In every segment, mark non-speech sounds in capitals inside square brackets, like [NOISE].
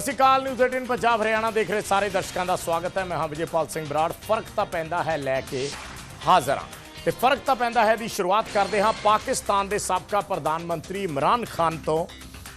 ਸਤਿ ਸ਼੍ਰੀ ਅਕਾਲ, ਨਿਊਜ਼ 18 ਪੰਜਾਬ, ਹਰਿਆਣਾ ਦੇਖ ਰਹੇ ਸਾਰੇ ਦਰਸ਼ਕਾਂ ਦਾ ਸਵਾਗਤ ਹੈ। ਮੈਂ ਹਾਂ ਵਿਜੇਪਾਲ ਸਿੰਘ ਬਰਾੜ। ਫ਼ਰਕ ਤਾਂ ਪੈਂਦਾ ਹੈ ਲੈ ਕੇ ਹਾਜ਼ਰ। ਹਾਂ ਤੇ ਫ਼ਰਕ ਤਾਂ ਪੈਂਦਾ ਹੈ ਦੀ ਸ਼ੁਰੂਆਤ ਕਰਦੇ ਹਾਂ ਪਾਕਿਸਤਾਨ ਦੇ ਸਾਬਕਾ ਪ੍ਰਧਾਨ ਮੰਤਰੀ ਇਮਰਾਨ ਖਾਨ ਤੋਂ।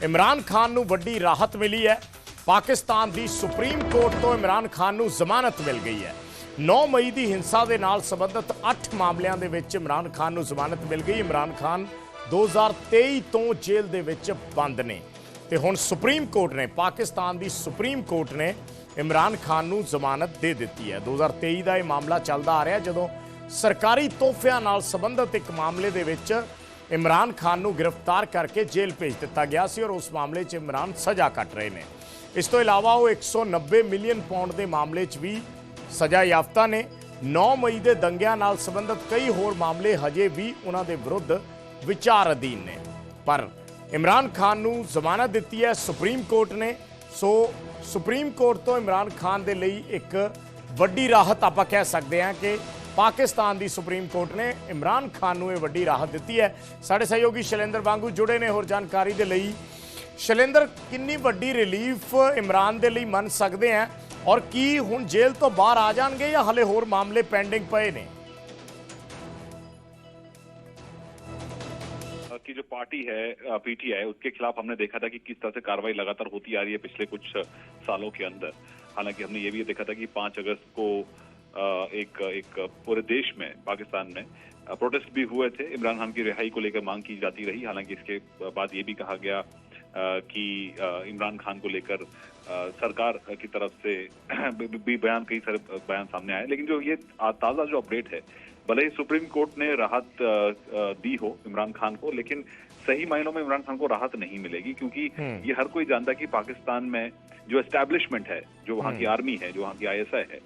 ਇਮਰਾਨ ਖਾਨ ਨੂੰ ਵੱਡੀ ਰਾਹਤ ਮਿਲੀ ਹੈ। ਪਾਕਿਸਤਾਨ ਦੀ ਸੁਪਰੀਮ ਕੋਰਟ ਤੋਂ ਇਮਰਾਨ ਖਾਨ ਨੂੰ ਜ਼ਮਾਨਤ ਮਿਲ ਗਈ ਹੈ। 9 ਮਈ ਦੀ ਹਿੰਸਾ ਦੇ ਨਾਲ ਸੰਬੰਧਿਤ 8 ਮਾਮਲਿਆਂ ਦੇ ਵਿੱਚ ਇਮਰਾਨ ਖਾਨ ਨੂੰ ਜ਼ਮਾਨਤ ਮਿਲ ਗਈ। ਇਮਰਾਨ ਖਾਨ 2023 ਤੋਂ ਜੇਲ੍ਹ ਦੇ ਵਿੱਚ ਬੰਦ ਨੇ। ਤੇ ਹੁਣ ਸੁਪਰੀਮ ਕੋਰਟ ਨੇ, ਪਾਕਿਸਤਾਨ ਦੀ ਸੁਪਰੀਮ ਕੋਰਟ ਨੇ ਇਮਰਾਨ ਖਾਨ ਨੂੰ ਜ਼ਮਾਨਤ ਦੇ ਦਿੱਤੀ ਹੈ। 2023 ਦਾ ਇਹ ਮਾਮਲਾ ਚੱਲਦਾ ਆ ਰਿਹਾ ਜਦੋਂ ਸਰਕਾਰੀ ਤੋਹਫਿਆਂ ਨਾਲ ਸੰਬੰਧਿਤ ਇੱਕ ਮਾਮਲੇ ਦੇ ਵਿੱਚ ਇਮਰਾਨ ਖਾਨ ਨੂੰ ਗ੍ਰਿਫਤਾਰ ਕਰਕੇ ਜੇਲ੍ਹ ਭੇਜ ਦਿੱਤਾ ਗਿਆ ਸੀ ਔਰ ਉਸ ਮਾਮਲੇ 'ਚ ਇਮਰਾਨ ਸਜ਼ਾ ਕੱਟ ਰਹੇ ਨੇ। ਇਸ ਤੋਂ ਇਲਾਵਾ ਉਹ 190 ਮਿਲੀਅਨ ਪਾਉਂਡ ਦੇ ਮਾਮਲੇ 'ਚ ਵੀ ਸਜ਼ਾ ਯਾਫਤਾ ਨੇ। 9 ਮਈ ਦੇ ਦੰਗਿਆਂ ਨਾਲ ਸੰਬੰਧਿਤ ਕਈ ਹੋਰ ਮਾਮਲੇ ਹਜੇ ਵੀ ਉਹਨਾਂ ਦੇ ਵਿਰੁੱਧ ਵਿਚਾਰ ਅਧੀਨ ਨੇ। ਪਰ ਇਮਰਾਨ ਖਾਨ ਨੂੰ ਜ਼ਮਾਨਤ ਦਿੱਤੀ ਹੈ ਸੁਪਰੀਮ ਕੋਰਟ ਨੇ। ਸੋ ਸੁਪਰੀਮ ਕੋਰਟ ਤੋਂ ਇਮਰਾਨ ਖਾਨ ਦੇ ਲਈ ਇੱਕ ਵੱਡੀ ਰਾਹਤ ਆਪਾਂ ਕਹਿ ਸਕਦੇ ਹਾਂ ਕਿ ਪਾਕਿਸਤਾਨ ਦੀ ਸੁਪਰੀਮ ਕੋਰਟ ਨੇ ਇਮਰਾਨ ਖਾਨ ਨੂੰ ਇਹ ਵੱਡੀ ਰਾਹਤ ਦਿੱਤੀ ਹੈ। ਸਾਡੇ ਸਹਿਯੋਗੀ ਸ਼ੈਲੇਂਦਰ ਵਾਂਗੂ ਜੁੜੇ ਨੇ ਹੋਰ ਜਾਣਕਾਰੀ ਦੇ ਲਈ। ਸ਼ੈਲੇਂਦਰ, ਕਿੰਨੀ ਵੱਡੀ ਰਿਲੀਫ ਇਮਰਾਨ ਦੇ ਲਈ ਮੰਨ ਸਕਦੇ ਆ ਔਰ ਕੀ ਹੁਣ ਜੇਲ੍ਹ ਤੋਂ ਬਾਹਰ ਆ ਜਾਣਗੇ ਜਾਂ ਹਲੇ ਹੋਰ ਮਾਮਲੇ ਪੈਂਡਿੰਗ ਪਏ ਨੇ? की जो पार्टी है पीटीआई, उसके खिलाफ हमने देखा था कि किस तरह से कार्रवाई लगातार होती आ रही है पिछले कुछ सालों के अंदर। हालाँकि हमने ये भी देखा था कि पाँच अगस्त को एक एक पूरे देश में, पाकिस्तान में प्रोटेस्ट भी हुए थे। इमरान खान की रिहाई को लेकर मांग की जाती रही। हालाँकि इसके बाद ये भी कहा गया कि इमरान खान को लेकर सरकार की तरफ़ से [CLEARS THROAT] भी बयान कई सारे बयान सामने आए। लेकिन जो ये ताज़ा जो अपडेट है भले ही सुप्रीम कोर्ट ने राहत दी हो इमरान खान को लेकिन सही मायनों में इमरान खान को राहत नहीं मिलेगी क्योंकि ये हर कोई जानता है कि पाकिस्तान में जो एस्टेब्लिशमेंट है जो वहाँ की आर्मी है जो वहाँ की आईएसआई है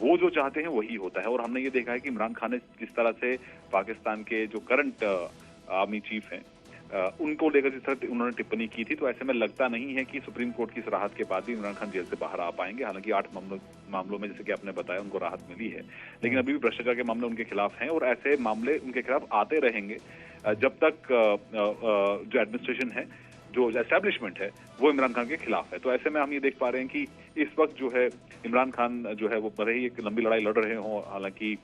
वो जो चाहते हैं वही होता है। और हमने ये देखा है कि इमरान खान ने जिस तरह से पाकिस्तान के जो करंट आर्मी चीफ हैं उनको लेकर जिस तरह उन्होंने टिप्पणी की थी तो ऐसे में लगता नहीं है कि सुप्रीम कोर्ट की इस राहत के बाद भी इमरान खान जेल से बाहर आ पाएँगे। हालाँकि आठ मामलों मामलों में जैसे कि आपने बताया उनको राहत मिली है। लेकिन अभी भी भ्रष्टाचार के मामले उनके खिलाफ हैं और ऐसे मामले उनके खिलाफ आते रहेंगे। जब तक जो एडमिनिस्ट्रेशन है जो एस्टेब्लिशमेंट है वो इमरान खान के खिलाफ है। तो ऐसे में हम ये देख पा रहे हैं कि इस वक्त जो है इमरान खान जो है वो भले ही एक लंबी लड़ाई लड़ रहे हों हालाँकि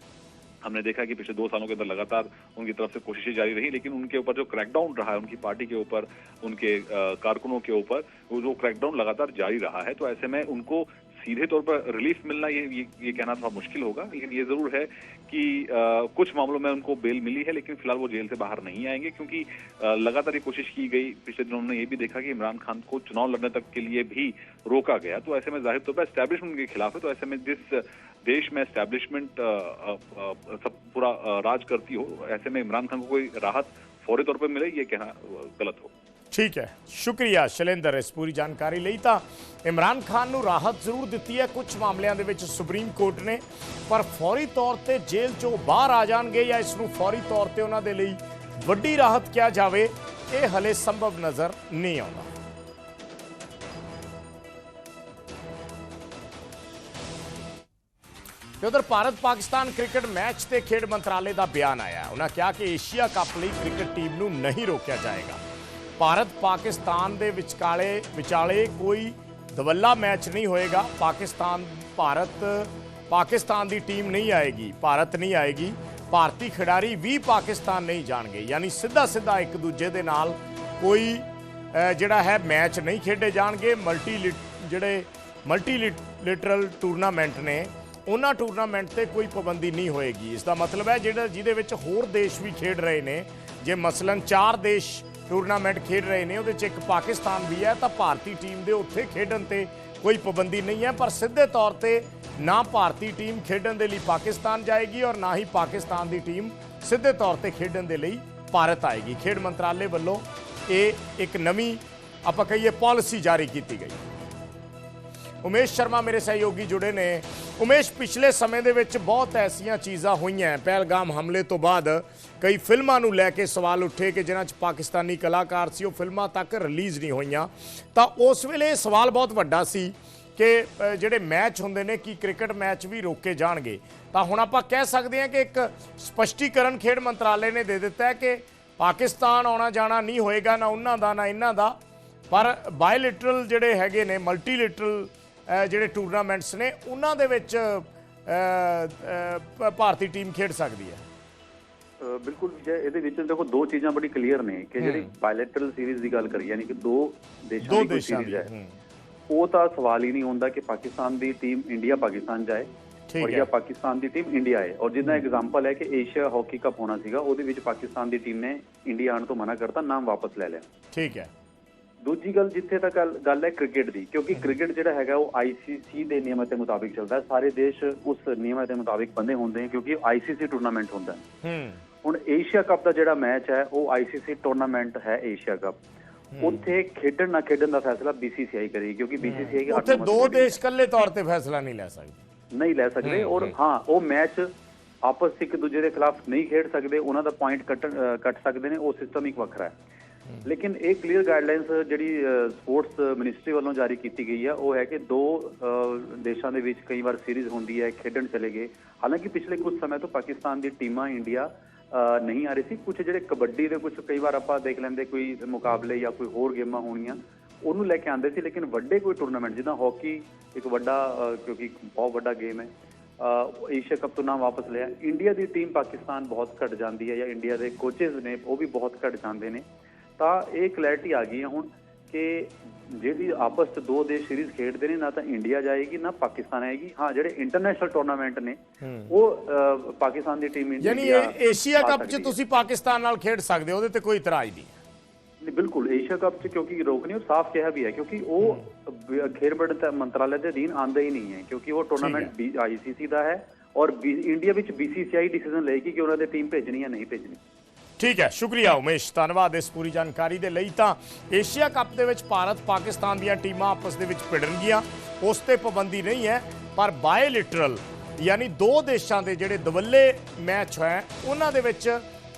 हमने देखा कि पिछले दो सालों के अंदर लगातार उनकी तरफ़ से कोशिशें जारी रही लेकिन उनके ऊपर जो क्रैकडाउन रहा है उनकी पार्टी के ऊपर उनके कारकुनों के ऊपर वो जो क्रैकडाउन लगातार जारी रहा है तो ऐसे में उनको सीधे तौर पर रिलीफ मिलना ये ये, ये कहना थोड़ा मुश्किल होगा लेकिन ये ज़रूर है कि अ, कुछ मामलों में उनको बेल मिली है लेकिन फ़िलहाल वो जेल से बाहर नहीं आएँगे क्योंकि लगातार ये कोशिश की गई पिछले दिनों में ये भी देखा कि इमरान खान को चुनाव लड़ने तक के लिए भी रोका गया तो ऐसे में ज़ाहिर तौर पर एस्टेब्लिशमेंट के खिलाफ है तो ऐसे में जिस देश में एस्टेब्लिशमेंट सब पूरा अ, राज करती हो ऐसे में इमरान खान को कोई राहत फौरी तौर पर मिले ये कहना अ, गलत हो ਠੀਕ ਹੈ ਸ਼ੁਕਰੀਆ ਸ਼ੈਲੇਂਦਰ ਇਸ ਪੂਰੀ ਜਾਣਕਾਰੀ ਲਈ ਤਾਂ ਇਮਰਾਨ ਖਾਨ ਨੂੰ ਰਾਹਤ ਜ਼ਰੂਰ ਦਿੱਤੀ ਹੈ ਕੁਝ ਮਾਮਲਿਆਂ ਦੇ ਵਿੱਚ ਸੁਪਰੀਮ ਕੋਰਟ ਨੇ ਪਰ ਫੌਰੀ ਤੌਰ ਤੇ ਜੇਲ੍ਹ ਚੋਂ ਬਾਹਰ ਆ ਜਾਣਗੇ ਜਾਂ ਇਸ ਨੂੰ ਫੌਰੀ ਤੌਰ ਤੇ ਉਹਨਾਂ ਦੇ ਲਈ ਵੱਡੀ ਰਾਹਤ ਕਿਹਾ ਜਾਵੇ ਇਹ ਹਲੇ ਸੰਭਵ ਨਜ਼ਰ ਨਹੀਂ ਆਉਂਦਾ ਤੇ ਉਧਰ ਭਾਰਤ ਪਾਕਿਸਤਾਨ ਕ੍ਰਿਕਟ ਮੈਚ ਤੇ ਖੇਡ ਮੰਤਰਾਲੇ ਦਾ ਬਿਆਨ ਆਇਆ ਉਹਨਾਂ ਕਿਹਾ ਕਿ ਏਸ਼ੀਆ ਕੱਪ ਲਈ ਕ੍ਰਿਕਟ ਟੀਮ ਨੂੰ ਨਹੀਂ ਰੋਕਿਆ ਜਾਏਗਾ। ਭਾਰਤ ਪਾਕਿਸਤਾਨ ਦੇ ਵਿਚਕਾਲੇ ਵਿਚਾਲੇ ਕੋਈ ਦਵੱਲਾ ਮੈਚ ਨਹੀਂ ਹੋਏਗਾ। ਪਾਕਿਸਤਾਨ ਭਾਰਤ ਪਾਕਿਸਤਾਨ ਦੀ ਟੀਮ ਨਹੀਂ ਆਏਗੀ। ਭਾਰਤ ਨਹੀਂ ਆਏਗੀ। ਭਾਰਤੀ ਖਿਡਾਰੀ ਵੀ ਪਾਕਿਸਤਾਨ ਨਹੀਂ ਜਾਣਗੇ। ਯਾਨੀ ਸਿੱਧਾ ਸਿੱਧਾ ਇੱਕ ਦੂਜੇ ਦੇ ਨਾਲ ਕੋਈ ਜਿਹੜਾ ਹੈ, ਮੈਚ ਨਹੀਂ ਖੇਡੇ ਜਾਣਗੇ। ਮਲਟੀ ਲਿਟ- ਜਿਹੜੇ ਮਲਟੀ ਲਿਟਰਲ ਟੂਰਨਾਮੈਂਟ ਨੇ ਉਹਨਾਂ ਟੂਰਨਾਮੈਂਟ ਤੇ ਕੋਈ ਪਾਬੰਦੀ ਨਹੀਂ ਹੋਏਗੀ। ਇਸ ਦਾ ਮਤਲਬ ਹੈ ਜਿਹੜਾ ਜਿਹਦੇ ਵਿੱਚ ਹੋਰ ਦੇਸ਼ ਵੀ ਖੇਡ ਰਹੇ ਨੇ। ਜੇ ਮਸਲਨ ਚਾਰ ਦੇਸ਼ ਟੂਰਨਾਮੈਂਟ ਖੇਡ ਰਹੇ ਨੇ, ਉਹਦੇ 'ਚ ਇੱਕ ਪਾਕਿਸਤਾਨ ਵੀ ਹੈ, ਤਾਂ ਭਾਰਤੀ ਟੀਮ ਦੇ ਉੱਥੇ ਖੇਡਣ ਤੇ ਕੋਈ ਪਾਬੰਦੀ ਨਹੀਂ ਹੈ। ਪਰ ਸਿੱਧੇ ਤੌਰ ਤੇ ਨਾ ਭਾਰਤੀ ਟੀਮ ਖੇਡਣ ਦੇ ਲਈ ਪਾਕਿਸਤਾਨ ਜਾਏਗੀ ਔਰ ਨਾ ਹੀ ਪਾਕਿਸਤਾਨ ਦੀ ਟੀਮ ਸਿੱਧੇ ਤੌਰ ਤੇ ਖੇਡਣ ਦੇ ਲਈ ਭਾਰਤ ਆਏਗੀ। ਖੇਡ ਮੰਤਰਾਲੇ ਵੱਲੋਂ ਇਹ ਇੱਕ ਨਵੀਂ, ਆਪਾਂ ਕਹੀਏ, ਪਾਲਿਸੀ ਜਾਰੀ ਕੀਤੀ ਗਈ। ਉਮੇਸ਼ ਸ਼ਰਮਾ ਮੇਰੇ ਸਹਿਯੋਗੀ ਜੁੜੇ ਨੇ। ਉਮੇਸ਼, ਪਿਛਲੇ ਸਮੇਂ ਦੇ ਵਿੱਚ ਬਹੁਤ ਐਸੀਆਂ ਚੀਜ਼ਾਂ ਹੋਈਆਂ ਪਹਿਲਗਾਮ ਹਮਲੇ ਤੋਂ ਬਾਅਦ ਕਈ ਫਿਲਮਾਂ ਨੂੰ ਲੈ ਕੇ ਸਵਾਲ ਉੱਠੇ ਕਿ ਜਿਨ੍ਹਾਂ 'ਚ ਪਾਕਿਸਤਾਨੀ ਕਲਾਕਾਰ ਸੀ, ਉਹ ਫਿਲਮਾਂ ਤੱਕ ਰਿਲੀਜ਼ ਨਹੀਂ ਹੋਈਆਂ। ਤਾਂ ਉਸ ਵੇਲੇ ਇਹ ਸਵਾਲ ਬਹੁਤ ਵੱਡਾ ਸੀ ਕਿ ਜਿਹੜੇ ਮੈਚ ਹੁੰਦੇ ਨੇ, ਕੀ ਕ੍ਰਿਕਟ ਮੈਚ ਵੀ ਰੋਕੇ ਜਾਣਗੇ? ਤਾਂ ਹੁਣ ਆਪਾਂ ਕਹਿ ਸਕਦੇ ਹਾਂ ਕਿ ਇੱਕ ਸਪਸ਼ਟੀਕਰਨ ਖੇਡ ਮੰਤਰਾਲੇ ਨੇ ਦੇ ਦਿੱਤਾ ਹੈ ਕਿ ਪਾਕਿਸਤਾਨ ਆਉਣਾ ਜਾਣਾ ਨਹੀਂ ਹੋਏਗਾ, ਨਾ ਉਹਨਾਂ ਦਾ, ਨਾ ਇਹਨਾਂ ਦਾ। ਪਰ ਬਾਇਲੇਟਰਲ ਜਿਹੜੇ ਹੈਗੇ ਨੇ, ਮਲਟੀਲੇਟਰਲ ਜਿਹੜੇ ਟੂਰਨਾਮੈਂਟਸ ਨੇ ਉਹਨਾਂ ਦੇ ਵਿੱਚ ਭਾਰਤੀ ਟੀਮ ਖੇਡ ਸਕਦੀ ਹੈ। ਬਿਲਕੁਲ ਵਿਜੇ ਇਹਦੇ ਵਿੱਚ ਦੇਖੋ ਦੋ ਚੀਜ਼ਾਂ ਬੜੀ ਕਲੀਅਰ ਨੇ ਕਿ ਜਿਹੜੀ ਬਾਇਲੇਟਰਲ ਸੀਰੀਜ਼ ਦੀ ਗੱਲ ਕਰੀ ਯਾਨੀ ਕਿ ਦੋ ਦੇਸ਼ਾਂ ਦੋ ਕੋਈ ਸੀਰੀਜ਼ ਹੈ। ਉਹ ਤਾਂ ਸਵਾਲ ਹੀ ਨਹੀਂ ਹੁੰਦਾ ਕਿ ਪਾਕਿਸਤਾਨ ਦੀ ਟੀਮ ਇੰਡੀਆ ਪਾਕਿਸਤਾਨ ਜਾਏ ਔਰ। ਜਾਂ ਪਾਕਿਸਤਾਨ ਦੀ ਟੀਮ ਇੰਡੀਆ ਆਏ। ਔਰ ਜਿੱਦਾਂ ਐਗਜ਼ਾਮਪਲ ਹੈ ਕਿ ਏਸ਼ੀਆ ਹਾਕੀ ਕੱਪ ਹੋਣਾ ਸੀਗਾ ਉਹਦੇ ਵਿੱਚ ਪਾਕਿਸਤਾਨ ਦੀ ਟੀਮ ਨੇ ਇੰਡੀਆ ਆਉਣ ਤੋਂ ਮਨਾ ਕਰਤਾ ਨਾਮ ਵਾਪਸ ਲੈ ਲਿਆ। ਠੀਕ ਹੈ। ਦੂਜੀ ਗੱਲ ਜਿੱਥੇ ਤੱਕ ਗੱਲ- ਹੈ ਕ੍ਰਿਕਟ ਦੀ ਕਿਉਂਕਿ ਕ੍ਰਿਕਟ ਜਿਹੜਾ ਹੈਗਾ ਉਹ ਆਈਸੀਸੀ ਦੇ ਨਿਯਮਾਂ ਦੇ ਮੁਤਾਬਿਕ ਚੱਲਦਾ ਹੈ। ਸਾਰੇ ਦੇਸ਼ ਉਸ ਨਿਯਮਾਂ ਦੇ ਮੁਤਾਬਿਕ ਬੰਦੇ ਹੁੰਦੇ ਹਨ ਕਿਉਂਕਿ ਆਈਸੀਸੀ ਟੂਰਨਾਮੈਂਟ ਹੁੰਦਾ ਹੈ। ਹੁਣ ਏਸ਼ੀਆ ਕੱਪ ਦਾ ਜਿਹੜਾ ਮੈਚ ਹੈ ਉਹ ਆਈਸੀਸੀ ਟੂਰਨਾਮੈਂਟ ਹੈ ਏਸ਼ੀਆ ਕੱਪ ਉੱਥੇ ਖੇਡਣ ਨਾ ਖੇਡਣ ਦਾ ਫੈਸਲਾ ਬੀਸੀਸੀਆਈ ਕਰੇਗੀ ਕਿਉਂਕਿ ਬੀਸੀਸੀਆਈ ਉੱਥੇ ਦੋ ਦੇਸ਼ ਇਕੱਲੇ ਤੌਰ ਤੇ ਫੈਸਲਾ ਨਹੀਂ ਲੈ ਸਕਦੇ। ਨਹੀਂ ਲੈ ਸਕਦੇ ਔਰ ਹਾਂ। ਉਹ ਮੈਚ ਆਪਸ 'ਚ ਇੱਕ ਦੂਜੇ ਦੇ ਖਿਲਾਫ ਨਹੀਂ ਖੇਡ ਸਕਦੇ ਉਹਨਾਂ ਦਾ ਪੁਆਇੰਟ ਕੱਟ ਸਕਦੇ ਨੇ ਉਹ ਸਿਸਟਮ ਇੱਕ ਵੱਖਰਾ ਹੈ। ਲੇਕਿਨ ਇਹ ਕਲੀਅਰ ਗਾਈਡਲਾਈਨਸ ਜਿਹੜੀ ਸਪੋਰਟਸ ਮਿਨਿਸਟਰੀ ਵੱਲੋਂ ਜਾਰੀ ਕੀਤੀ ਗਈ ਹੈ ਉਹ ਹੈ ਕਿ ਦੋ ਦੇਸ਼ਾਂ ਦੇ ਵਿੱਚ ਕਈ ਵਾਰ ਸੀਰੀਜ਼ ਹੁੰਦੀ ਹੈ, ਖੇਡਣ ਚਲੇ ਗਏ। ਹਾਲਾਂਕਿ ਪਿਛਲੇ ਕੁਝ ਸਮੇਂ ਤੋਂ ਪਾਕਿਸਤਾਨ ਦੀ ਟੀਮਾਂ ਇੰਡੀਆ ਨਹੀਂ ਆ ਰਹੀ ਸੀ। ਕੁਝ ਜਿਹੜੇ ਕਬੱਡੀ ਦੇ ਕੁਝ ਕਈ ਵਾਰ ਆਪਾਂ ਦੇਖ ਲੈਂਦੇ, ਕੋਈ ਮੁਕਾਬਲੇ ਜਾਂ ਕੋਈ ਹੋਰ ਗੇਮਾਂ ਹੋਣੀਆਂ, ਉਹਨੂੰ ਲੈ ਕੇ ਆਉਂਦੇ ਸੀ। ਲੇਕਿਨ ਵੱਡੇ ਕੋਈ ਟੂਰਨਾਮੈਂਟ ਜਿੱਦਾਂ ਹਾਕੀ ਇੱਕ ਵੱਡਾ ਕਿਉਂਕਿ ਬਹੁਤ ਵੱਡਾ ਗੇਮ ਹੈ ਏਸ਼ੀਆ ਕੱਪ ਤੋਂ ਨਾਮ ਵਾਪਸ ਲਿਆ। ਇੰਡੀਆ ਦੀ ਟੀਮ ਪਾਕਿਸਤਾਨ ਬਹੁਤ ਘਟ ਜਾਂਦੀ ਹੈ ਜਾਂ ਇੰਡੀਆ ਦੇ ਕੋਚਸ ਨੇ, ਉਹ ਵੀ ਬਹੁਤ ਘਟ ਜਾਂਦੇ ਨੇ। ਤਾਂ ਇਹ ਕਲੈਰਿਟੀ ਆ ਗਈ ਹੈ ਹੁਣ ਕਿ ਜਿਹੜੀ ਆਪਸ ਚ ਦੋ ਦੇਸ਼ ਸੀਰੀਜ਼ ਖੇਡਦੇ ਨੇ ਨਾ ਤਾਂ ਇੰਡੀਆ ਜਾਏਗੀ ਨਾ ਪਾਕਿਸਤਾਨ ਆਏਗੀ। ਹਾਂ ਜਿਹੜੇ ਇੰਟਰਨੈਸ਼ਨਲ ਟੂਰਨਾਮੈਂਟ ਨੇ ਉਹ ਪਾਕਿਸਤਾਨ ਦੀ ਟੀਮ ਯਾਨੀ ਇਹ ਏਸ਼ੀਆ ਕੱਪ 'ਚ ਤੁਸੀਂ ਪਾਕਿਸਤਾਨ ਨਾਲ ਖੇਡ ਸਕਦੇ ਹੋ ਉਹਦੇ ਤੇ ਕੋਈ ਇਤਰਾਜ਼ ਨਹੀਂ ਨਹੀਂ ਬਿਲਕੁਲ ਏਸ਼ੀਆ ਕੱਪ ਚ ਕਿਉਂਕਿ ਰੋਕ ਨਹੀਂ ਉਹ ਸਾਫ਼ ਕਿਹਾ ਵੀ ਹੈ ਕਿਉਂਕਿ ਉਹ ਖੇਡ ਮੰਤਰਾਲੇ ਦੇ ਅਧੀਨ ਆਂਦਾ ਹੀ ਨਹੀਂ ਹੈ ਕਿਉਂਕਿ ਉਹ ਟੂਰਨਾਮੈਂਟ ਆਈਸੀਸੀ ਦਾ ਹੈ ਔਰ ਇੰਡੀਆ ਵਿੱਚ ਬੀਸੀਸੀਆਈ ਡਿਸੀਜਨ ਲਏਗੀ ਕਿ ਉਹਨਾਂ ਦੇ ਟੀਮ ਭੇਜਣੀ ਜਾਂ ਨਹੀਂ ਭੇਜਣੀ। ਠੀਕ ਹੈ, ਸ਼ੁਕਰੀਆ ਉਮੇਸ਼। ਧੰਨਵਾਦ ਇਸ ਪੂਰੀ ਜਾਣਕਾਰੀ ਦੇ ਲਈ ਤਾਂ ਏਸ਼ੀਆ ਕੱਪ ਦੇ ਵਿੱਚ ਭਾਰਤ ਪਾਕਿਸਤਾਨ ਦੀਆਂ ਟੀਮਾਂ ਆਪਸ ਦੇ ਵਿੱਚ ਭਿੜਨਗੀਆਂ। ਉਸ ਤੇ ਪਾਬੰਦੀ ਨਹੀਂ ਹੈ, ਪਰ ਬਾਇਲੇਟਰਲ ਯਾਨੀ ਦੋ ਦੇਸ਼ਾਂ ਦੇ ਜਿਹੜੇ ਦਵੱਲੇ ਮੈਚ ਹੈ ਉਹਨਾਂ ਦੇ ਵਿੱਚ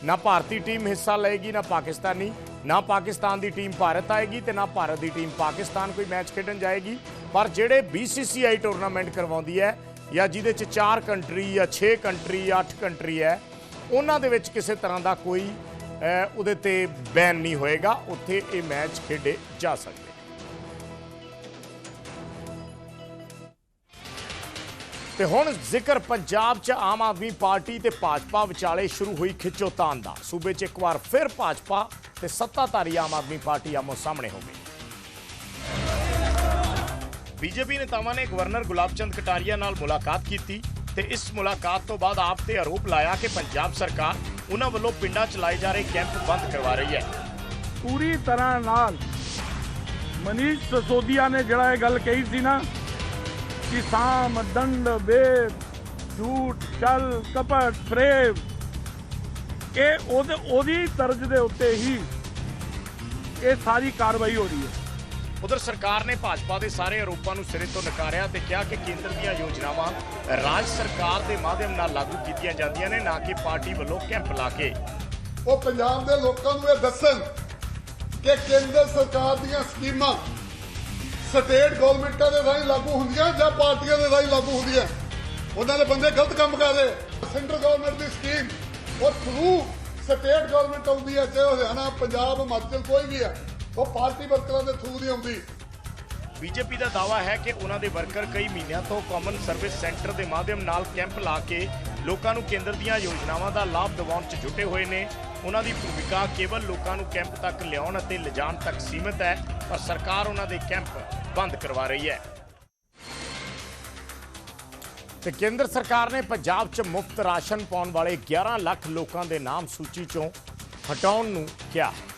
ਨਾ ਭਾਰਤੀ ਟੀਮ ਹਿੱਸਾ ਲਏਗੀ, ਨਾ ਪਾਕਿਸਤਾਨੀ। ਨਾ ਪਾਕਿਸਤਾਨ ਦੀ ਟੀਮ ਭਾਰਤ ਆਏਗੀ ਤੇ ਨਾ ਭਾਰਤ ਦੀ ਟੀਮ ਪਾਕਿਸਤਾਨ ਕੋਈ ਮੈਚ ਖੇਡਣ ਜਾਏਗੀ। ਪਰ ਜਿਹੜੇ BCCI ਟੂਰਨਾਮੈਂਟ ਕਰਵਾਉਂਦੀ ਹੈ, ਜਾਂ ਜਿਹਦੇ ਚ 4 ਕੰਟਰੀ ਜਾਂ 6 ਕੰਟਰੀ ਜਾਂ 8 ਕੰਟਰੀ ਹੈ ਉਹਨਾਂ ਦੇ ਵਿੱਚ ਕਿਸੇ ਤਰ੍ਹਾਂ ਦਾ ਕੋਈ ਉਹਦੇ ਤੇ ਬੈਨ ਨਹੀਂ ਹੋਏਗਾ। ਉੱਥੇ ਇਹ ਮੈਚ ਖੇਡੇ ਜਾ ਸਕਦੇ ਤੇ ਹੁਣ ਜ਼ਿਕਰ ਪੰਜਾਬ 'ਚ ਆਮ ਆਦਮੀ ਪਾਰਟੀ ਤੇ ਭਾਜਪਾ ਵਿਚਾਲੇ ਸ਼ੁਰੂ ਹੋਈ ਖਿੱਚੋਤਾਨ ਦਾ। ਸੂਬੇ 'ਚ ਇੱਕ ਵਾਰ ਫਿਰ ਭਾਜਪਾ ਤੇ ਸੱਤਾਧਾਰੀ ਆਮ ਆਦਮੀ ਪਾਰਟੀ ਆਮੋ ਸਾਹਮਣੇ ਹੋ ਗਈ। ਬੀਜੇਪੀ ਨੇਤਾਵਾਂ ਨੇ ਗਵਰਨਰ ਗੁਲਾਬ ਚੰਦ ਕਟਾਰੀਆ ਨਾਲ ਮੁਲਾਕਾਤ ਕੀਤੀ। ਤੇ ਇਸ ਮੁਲਾਕਾਤ ਤੋਂ ਬਾਅਦ ਆਪ ਤੇ ਆਰੋਪ ਲਾਇਆ ਕਿ ਪੰਜਾਬ ਸਰਕਾਰ ਉਹਨਾਂ ਵੱਲੋਂ ਪਿੰਡਾਂ 'ਚ ਲਾਏ ਜਾ ਰਹੇ ਕੈਂਪ ਬੰਦ ਕਰਵਾ ਰਹੀ ਹੈ। ਪੂਰੀ ਤਰ੍ਹਾਂ ਨਾਲ ਮਨੀਸ਼ ਸਸੋਦੀਆ ਨੇ ਜਿਹੜਾ ਇਹ ਗੱਲ ਕਹੀ ਸੀ ਨਾ ਕਿ ਸਾਮ ਦੰਡ, ਵੇਦ, ਝੂਠ, ਛਲ, ਕਪਟ ਫਰੇਬ ਇਹ ਉਹਦੇ ਉਹਦੀ ਤਰਜ਼ ਦੇ ਉੱਤੇ ਹੀ ਇਹ ਸਾਰੀ ਕਾਰਵਾਈ ਹੋ ਰਹੀ ਹੈ। ਉਧਰ ਸਰਕਾਰ ਨੇ ਭਾਜਪਾ ਦੇ ਸਾਰੇ ਆਰੋਪਾਂ ਨੂੰ ਸਿਰੇ ਤੋਂ ਨਕਾਰਿਆ ਤੇ ਕਿਹਾ ਕਿ ਕੇਂਦਰ ਦੀਆਂ ਯੋਜਨਾਵਾਂ ਰਾਜ ਸਰਕਾਰ ਦੇ ਮਾਧਿਅਮ ਨਾਲ ਲਾਗੂ ਕੀਤੀਆਂ ਜਾਂਦੀਆਂ ਨੇ, ਨਾ ਕਿ ਪਾਰਟੀ ਵੱਲੋਂ ਕੈਂਪ ਲਾ ਕੇ। ਉਹ ਪੰਜਾਬ ਦੇ ਲੋਕਾਂ ਨੂੰ ਇਹ ਦੱਸਣ ਕਿ ਕੇਂਦਰ ਸਰਕਾਰ ਦੀਆਂ ਸਕੀਮਾਂ ਸਟੇਟ ਗਵਰਨਮੈਂਟਾਂ ਦੇ ਰਾਹੀਂ ਲਾਗੂ ਹੁੰਦੀਆਂ ਜਾਂ ਪਾਰਟੀਆਂ ਦੇ ਰਾਹੀਂ ਲਾਗੂ ਹੁੰਦੀਆਂ? ਉਹਨਾਂ ਦੇ ਬੰਦੇ ਗਲਤ ਕੰਮ ਕਰਦੇ ਸੈਂਟਰ ਗਵਰਨਮੈਂਟ ਦੀ ਸਕੀਮ, ਉਹ ਥਰੂ ਸਟੇਟ ਗਵਰਨਮੈਂਟ ਆਉਂਦੀ ਹੈ, ਚਾਹੇ ਹਰਿਆਣਾ ਪੰਜਾਬ, ਹਿਮਾਚਲ, ਕੋਈ ਵੀ ਹੈ। ਉਹ ਪਾਰਟੀ ਵਰਕਰਾਂ ਦੇ ਥਰੂ ਨਹੀਂ ਆਉਂਦੀ। ਬੀਜੇਪੀ ਦਾ ਦਾਵਾ ਹੈ ਕਿ ਉਹਨਾਂ ਦੇ ਵਰਕਰ ਕਈ ਮਹੀਨਿਆਂ ਤੋਂ ਕਾਮਨ ਸਰਵਿਸ ਸੈਂਟਰ ਦੇ ਮਾਧਿਅਮ ਨਾਲ ਕੈਂਪ ਲਾ ਕੇ ਲੋਕਾਂ ਨੂੰ ਕੇਂਦਰ ਦੀਆਂ ਯੋਜਨਾਵਾਂ ਦਾ ਲਾਭ ਦਿਵਾਉਣ 'ਚ ਜੁਟੇ ਹੋਏ ਨੇ। ਉਹਨਾਂ ਦੀ ਭੂਮਿਕਾ ਕੇਵਲ ਲੋਕਾਂ ਨੂੰ ਕੈਂਪ ਤੱਕ ਲਿਆਉਣ ਅਤੇ ਲਿਜਾਣ ਤੱਕ ਸੀਮਿਤ ਹੈ ਪਰ ਸਰਕਾਰ ਉਹਨਾਂ ਦੇ ਕੈਂਪ ਬੰਦ ਕਰਵਾ ਰਹੀ ਹੈ। ਤੇ ਕੇਂਦਰ ਸਰਕਾਰ ਨੇ ਪੰਜਾਬ 'ਚ ਮੁਫਤ ਰਾਸ਼ਨ ਪਾਉਣ ਵਾਲੇ 11 ਲੱਖ ਲੋਕਾਂ ਦੇ ਨਾਮ ਸੂਚੀ 'ਚੋਂ ਹਟਾਉਣ ਨੂੰ ਕਿਹਾ। ਹੈ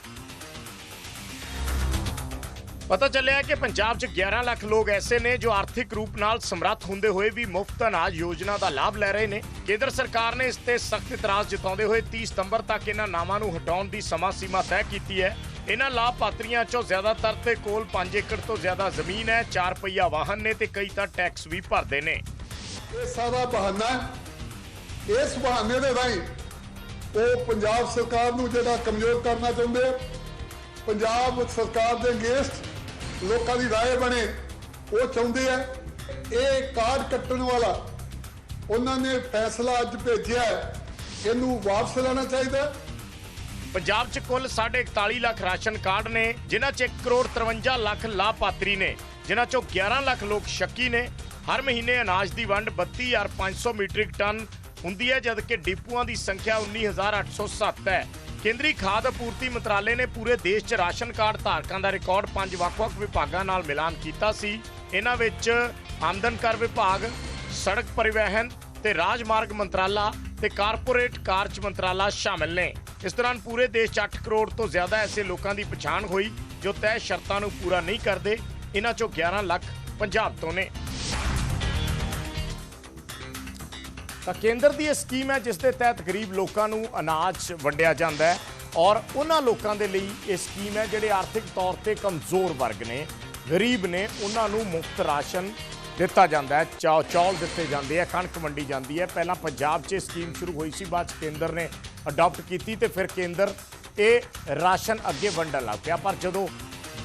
ਪਤਾ ਚੱਲਿਆ ਕਿ ਪੰਜਾਬ 'ਚ 11 ਲੱਖ ਲੋਕ ਐਸੇ ਨੇ ਜੋ ਆਰਥਿਕ ਰੂਪ ਨਾਲ ਸਮਰੱਥ ਹੁੰਦੇ ਹੋਏ ਵੀ ਮੁਫਤ ਅਨਾਜ ਯੋਜਨਾ ਦਾ ਲਾਭ ਲੈ ਰਹੇ ਨੇ। ਕੇਂਦਰ ਸਰਕਾਰ ਨੇ ਇਸ ਤੇ ਸਖਤ ਇਤਰਾਜ਼ ਜਤਾਉਂਦੇ ਹੋਏ 30 ਸਤੰਬਰ ਤੱਕ ਇਹਨਾਂ ਨਾਮਾਂ ਨੂੰ ਹਟਾਉਣ ਦੀ ਸਮਾਂ ਸੀਮਾ ਤੈਅ ਕੀਤੀ ਹੈ। ਇਹਨਾਂ ਲਾਭਪਾਤਰੀਆਂ 'ਚੋਂ ਜ਼ਿਆਦਾਤਰ ਦੇ ਕੋਲ 5 ਏਕੜ ਤੋਂ ਜ਼ਿਆਦਾ ਜ਼ਮੀਨ ਹੈ 4 ਪਹੀਆ ਵਾਹਨ ਨੇ ਤੇ ਕਈ ਤਾਂ ਟੈਕਸ ਵੀ ਭਰਦੇ ਨੇ। ਇਹ ਸਾਰਾ ਬਹਾਨਾ ਇਸ ਬਹਾਨੇ ਦੇ ਰਾਹੀਂ ਉਹ ਪੰਜਾਬ ਸਰਕਾਰ ਨੂੰ ਜਿਹੜਾ ਕਮਜ਼ੋਰ ਕਰਨਾ ਚਾਹੁੰਦੇ ਪੰਜਾਬ ਸਰਕਾਰ ਦੇ ਅਗੇਂਸਟ ਲੋਕਾਂ ਦੀ ਰਾਏ ਬਣੇ, ਉਹ ਚਾਹੁੰਦੇ ਆ, ਇਹ ਕਾਰਡ ਕੱਟਣ ਵਾਲਾ, ਉਹਨਾਂ ਨੇ ਫੈਸਲਾ ਅੱਜ ਭੇਜਿਆ ਇਹਨੂੰ ਵਾਪਸ ਲੈਣਾ ਚਾਹੀਦਾ ਪੰਜਾਬ 'ਚ ਕੁੱਲ 41 ਲੱਖ ਰਾਸ਼ਨ ਕਾਰਡ ਨੇ, ਜਿਨ੍ਹਾਂ 'ਚ 1 ਕਰੋੜ 53 ਲੱਖ ਲਾਭਪਾਤਰੀ ਨੇ, ਜਿਨ੍ਹਾਂ 'ਚੋਂ 11 ਲੱਖ ਲੋਕ ਸ਼ੱਕੀ ਨੇ। ਹਰ ਮਹੀਨੇ ਅਨਾਜ ਦੀ ਵੰਡ 32500 ਮੀਟ੍ਰਿਕ ਟਨ ਹੁੰਦੀ ਹੈ, ਜਦਕਿ ਡਿਪੂਆਂ ਦੀ ਸੰਖਿਆ 19807 ਹੈ। ਕੇਂਦਰੀ ਖਾਦ ਆਪੂਰਤੀ ਮੰਤਰਾਲੇ ਨੇ ਪੂਰੇ ਦੇਸ਼ 'ਚ ਰਾਸ਼ਨ ਕਾਰਡ ਧਾਰਕਾਂ ਦਾ ਰਿਕਾਰਡ ਪੰਜ ਵੱਖ-ਵੱਖ ਵਿਭਾਗਾਂ ਨਾਲ ਮਿਲਾਨ ਕੀਤਾ ਸੀ। ਇਹਨਾਂ ਵਿੱਚ ਆਮਦਨ ਕਰ ਵਿਭਾਗ, ਸੜਕ ਪਰਿਵਹਿਨ ਤੇ ਰਾਜਮਾਰਗ ਮੰਤਰਾਲਾ ਤੇ ਕਾਰਪੋਰੇਟ ਕਾਰਜ ਮੰਤਰਾਲਾ ਸ਼ਾਮਿਲ ਨੇ। ਇਸ ਦੌਰਾਨ ਪੂਰੇ ਦੇਸ਼ 'ਚ 8 ਕਰੋੜ ਤੋਂ ਜ਼ਿਆਦਾ ਐਸੇ ਲੋਕਾਂ ਦੀ ਪਛਾਣ ਹੋਈ ਜੋ ਤੈਅ ਸ਼ਰਤਾਂ ਨੂੰ ਪੂਰਾ ਨਹੀਂ ਕਰਦੇ। ਇਹਨਾਂ 'ਚੋਂ 11 ਲੱਖ ਪੰਜਾਬ ਤੋਂ ਨੇ। ਤਾਂ ਕੇਂਦਰ ਦੀ ਇਹ ਸਕੀਮ ਹੈ, ਜਿਸ ਦੇ ਤਹਿਤ ਗਰੀਬ ਲੋਕਾਂ ਨੂੰ ਅਨਾਜ ਵੰਡਿਆ ਜਾਂਦਾ ਹੈ ਔਰ ਉਹਨਾਂ ਲੋਕਾਂ ਦੇ ਲਈ ਇਹ ਸਕੀਮ ਹੈ, ਜਿਹੜੇ ਆਰਥਿਕ ਤੌਰ ਤੇ ਕਮਜ਼ੋਰ ਵਰਗ ਨੇ, ਗਰੀਬ ਨੇ, ਉਹਨਾਂ ਨੂੰ ਮੁਫਤ ਰਾਸ਼ਨ ਦਿੱਤਾ ਜਾਂਦਾ ਹੈ ਚੌ ਚੌਲ ਦਿੱਤੇ ਜਾਂਦੇ ਆ, ਕਣਕ ਵੰਡੀ ਜਾਂਦੀ ਹੈ। ਪਹਿਲਾਂ ਪੰਜਾਬ 'ਚ ਇਹ ਸਕੀਮ ਸ਼ੁਰੂ ਹੋਈ ਸੀ, ਬਾਅਦ 'ਚ ਕੇਂਦਰ ਨੇ ਅਡਾਪਟ ਕੀਤੀ ਤੇ ਫਿਰ ਕੇਂਦਰ ਇਹ ਰਾਸ਼ਨ ਅੱਗੇ ਵੰਡਣ ਲੱਗ ਪਿਆ। ਪਰ ਜਦੋਂ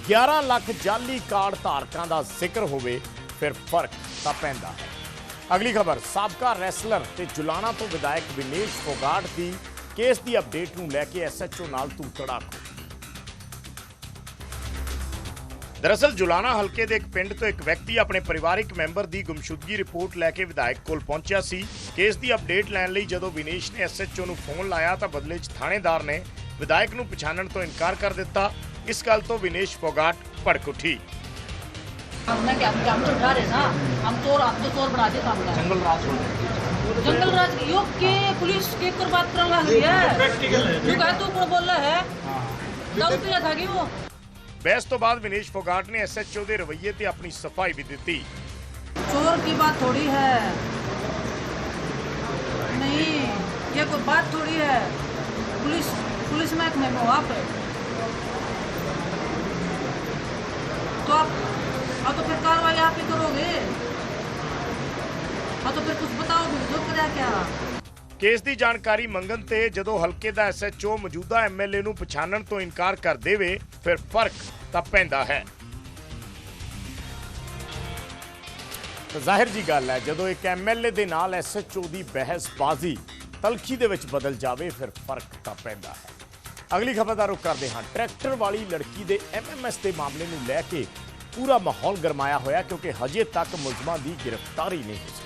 11 ਲੱਖ ਜਾਲੀ ਕਾਰਡ ਧਾਰਕਾਂ ਦਾ ਜ਼ਿਕਰ ਹੋਵੇ, ਫਿਰ ਫ਼ਰਕ ਤਾਂ ਪੈਂਦਾ ਹੈ। ਅਗਲੀ ਖਬਰ, ਸਾਬਕਾ ਰੈਸਲਰ ਤੇ ਜੁਲਾਣਾ ਤੋਂ ਵਿਧਾਇਕ ਵਿਨੇਸ਼ ਫੋਗਾਟ ਦੀ ਕੇਸ ਦੀ ਅਪਡੇਟ ਨੂੰ ਲੈ ਕੇ ਐਸਐਚਓ ਨਾਲ ਤੂੰ ਤੜਾਕ ਦਰਅਸਲ ਜੁਲਾਣਾ ਹਲਕੇ ਦੇ ਇੱਕ ਪਿੰਡ ਤੋਂ ਇੱਕ ਵਿਅਕਤੀ ਆਪਣੇ ਪਰਿਵਾਰਕ ਮੈਂਬਰ ਦੀ ਗੁੰਮਸ਼ੁਦਗੀ ਰਿਪੋਰਟ ਲੈ ਕੇ ਵਿਧਾਇਕ ਕੋਲ ਪਹੁੰਚਿਆ ਸੀ। ਕੇਸ ਦੀ ਅਪਡੇਟ ਲੈਣ ਲਈ ਜਦੋਂ ਵਿਨੇਸ਼ ਨੇ ਐਸਐਚਓ ਨੂੰ ਫੋਨ ਲਾਇਆ ਤਾਂ ਬਦਲੇ 'ਚ ਥਾਣੇਦਾਰ ਨੇ ਵਿਧਾਇਕ ਨੂੰ ਪਛਾਣਨ ਤੋਂ ਇਨਕਾਰ ਕਰ ਦਿੱਤਾ। ਇਸ ਗੱਲ ਤੋਂ ਵਿਨੇਸ਼ ਫੋਗਾਟ ਭੜਕ ਉੱਠੀ। हमने क्या हम तो डर है ना हम चोर हम तो चोर बना दिए हमने जंगल राज जंगल राज यो के पुलिस के कर बात कर रहा है जो कहे तू ऊपर बोल रहा है दारू पिया था कि वो ਬਹਿਸ ਤੋਂ ਬਾਅਦ ਵਿਨੇਸ਼ ਫੋਗਾਟ ਨੇ ਐਸਐਚਓ ਦੇ ਰਵੱਈਏ ਤੇ ਆਪਣੀ ਸਫਾਈ ਵੀ ਦਿੱਤੀ चोर की बात थोड़ी है नहीं ये कोई बात थोड़ी है पुलिस पुलिस महकमे में हो आप तो आप अब तो फिर कार्रवाई आप ही करोगे हाँ तो फिर कुछ बताओ फिर जो करा क्या ਕੇਸ ਦੀ ਜਾਣਕਾਰੀ ਮੰਗਣ ਤੇ ਜਦੋਂ ਹਲਕੇ ਦਾ ਐਸਐਚਓ ਮੌਜੂਦਾ ਐਮਐਲਏ ਨੂੰ ਪਛਾਣਨ ਤੋਂ ਇਨਕਾਰ ਕਰ ਦੇਵੇ ਫਿਰ ਫਰਕ ਤਾਂ ਪੈਂਦਾ ਹੈ ਤਾਂ ਜ਼ਾਹਿਰ ਜੀ ਗੱਲ ਹੈ ਜਦੋਂ ਇੱਕ ਐਮਐਲਏ ਦੇ ਨਾਲ ਐਸਐਚਓ ਦੀ ਬਹਿਸਬਾਜ਼ੀ ਤਲਖੀ ਦੇ ਵਿੱਚ ਬਦਲ ਜਾਵੇ ਫਿਰ ਫਰਕ ਤਾਂ ਪੈਂਦਾ ਹੈ ਅਗਲੀ ਖਬਰ ਦਾ ਰੁਖ ਕਰਦੇ ਹਾਂ ਟਰੈਕਟਰ ਵਾਲੀ ਲੜਕੀ ਦੇ ਐਮਐਮਐਸ ਦੇ ਮਾਮਲੇ ਨੂੰ ਲੈ ਕੇ ਪੂਰਾ ਮਾਹੌਲ ਗਰਮਾਇਆ ਹੋਇਆ ਕਿਉਂਕਿ ਹਜੇ ਤੱਕ ਮੁਲਜ਼ਮਾਂ ਦੀ ਗ੍ਰਿਫਤਾਰੀ ਨਹੀਂ ਹੋਈ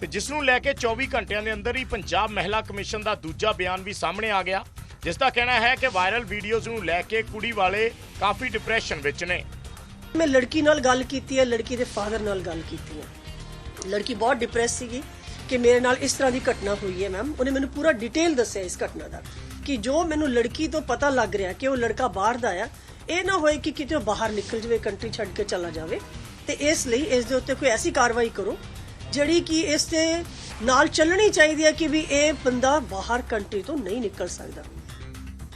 ਤੇ ਜਿਸ ਨੂੰ ਲੈ ਕੇ 24 ਘੰਟਿਆਂ ਦੇ ਅੰਦਰ ਹੀ ਪੰਜਾਬ ਮਹਿਲਾ ਕਮਿਸ਼ਨ ਦਾ ਦੂਜਾ ਬਿਆਨ ਵੀ ਸਾਹਮਣੇ ਆ ਗਿਆ, ਜਿਸ ਦਾ ਕਹਿਣਾ ਹੈ ਕਿ ਵਾਇਰਲ ਵੀਡੀਓਜ਼ ਨੂੰ ਲੈ ਕੇ ਕੁੜੀ ਵਾਲੇ ਕਾਫੀ ਡਿਪਰੈਸ਼ਨ ਵਿੱਚ ਨੇ। ਮੈਂ ਲੜਕੀ ਨਾਲ ਗੱਲ ਕੀਤੀ ਹੈ, ਲੜਕੀ ਦੇ ਫਾਦਰ ਨਾਲ ਗੱਲ ਕੀਤੀ ਹੈ। ਲੜਕੀ ਬਹੁਤ ਡਿਪਰੈਸ ਸੀਗੀ ਕਿ ਮੇਰੇ ਨਾਲ ਇਸ ਤਰ੍ਹਾਂ ਦੀ ਘਟਨਾ ਹੋਈ ਹੈ ਮੈਮ ਉਹਨੇ ਮੈਨੂੰ ਪੂਰਾ ਡਿਟੇਲ ਦੱਸਿਆ ਇਸ ਘਟਨਾ ਦਾ। ਕਿ ਜੋ ਮੈਨੂੰ ਲੜਕੀ ਤੋਂ ਪਤਾ ਲੱਗ ਰਿਹਾ ਕਿ ਉਹ ਲੜਕਾ ਬਾਹਰ ਦਾ ਆ, ਇਹ ਨਾ ਹੋਏ ਕਿ ਕਿਤੇ ਬਾਹਰ ਨਿਕਲ ਜਾਵੇ, ਕੰਟਰੀ ਛੱਡ ਕੇ ਚਲਾ ਜਾਵੇ। ਤੇ ਇਸ ਲਈ ਇਸ ਦੇ ਉੱਤੇ ਕੋਈ ਐਸੀ ਕਾਰਵਾਈ ਕਰੋ, ਜਿਹੜੀ ਕਿ ਇਸ ਤੇ ਨਾਲ ਚੱਲਣੀ ਚਾਹੀਦੀ ਹੈ ਕਿ ਵੀ ਇਹ ਬੰਦਾ ਬਾਹਰ ਕੰਟਰੀ ਤੋਂ ਨਹੀਂ ਨਿਕਲ ਸਕਦਾ।